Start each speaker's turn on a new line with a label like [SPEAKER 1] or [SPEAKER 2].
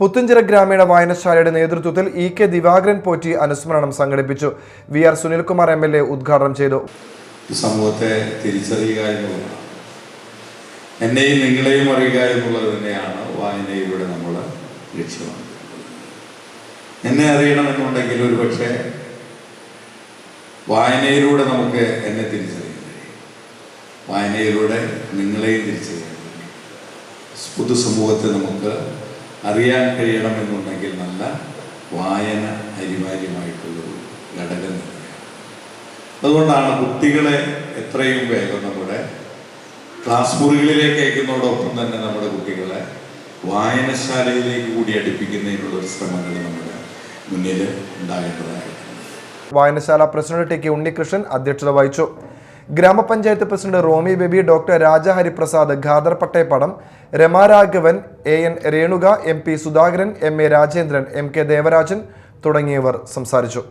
[SPEAKER 1] പുത്തുഞ്ചിറ ഗ്രാമീണ വായനശാലയുടെ നേതൃത്വത്തിൽ E K Divakaran Potti അനുസ്മരണം സംഘടിപ്പിച്ചു. V R Sunilkumar M L A ഉദ്ഘാടനം ചെയ്തു.
[SPEAKER 2] സമൂഹത്തെ തിരിച്ചറിയുക എന്നുള്ളതാണ് എന്നെയും നിങ്ങളെയും അറിയുക എന്നുള്ളത് തന്നെയാണ് വായനയിലൂടെ നമ്മൾ ലക്ഷ്യമാണ് എന്നെ അറിയണമെന്നുണ്ടെങ്കിൽ ഒരു പക്ഷേ വായനയിലൂടെ നമുക്ക് എന്നെ തിരിച്ചറിയാൻ വായനയിലൂടെ നിങ്ങളെയും തിരിച്ചറിയാൻ പൊതുസമൂഹത്തെ നമുക്ക് അറിയാൻ കഴിയണമെന്നുണ്ടെങ്കിൽ നല്ല വായന അനിവാര്യമായിട്ടുള്ളൊരു ഘടകം തന്നെയാണ്. അതുകൊണ്ടാണ് കുട്ടികളെ എത്രയും വേഗം നമ്മുടെ ക്ലാസ് മുറികളിലേക്ക് അയക്കുന്നതോടൊപ്പം തന്നെ നമ്മുടെ കുട്ടികളെ വായനശാലയിലേക്ക് കൂടി അടുപ്പിക്കുന്നതിനുള്ള ഒരു ശ്രമങ്ങൾ നമ്മുടെ മുന്നിൽ ഉണ്ടാകേണ്ടതായിട്ടുണ്ട്.
[SPEAKER 1] വായനശാല പ്രസിഡന്റ് ടി കെ ഉണ്ണികൃഷ്ണൻ അധ്യക്ഷത വഹിച്ചു. ഗ്രാമപഞ്ചായത്ത് president Romy Baby doctor Raja Hariprasad Khader Pattepadam Ramaraghavan A N Renuka M P Sudhakaran M A Rajendran M K Devarajan തുടങ്ങിയവർ സംസാരിച്ചു.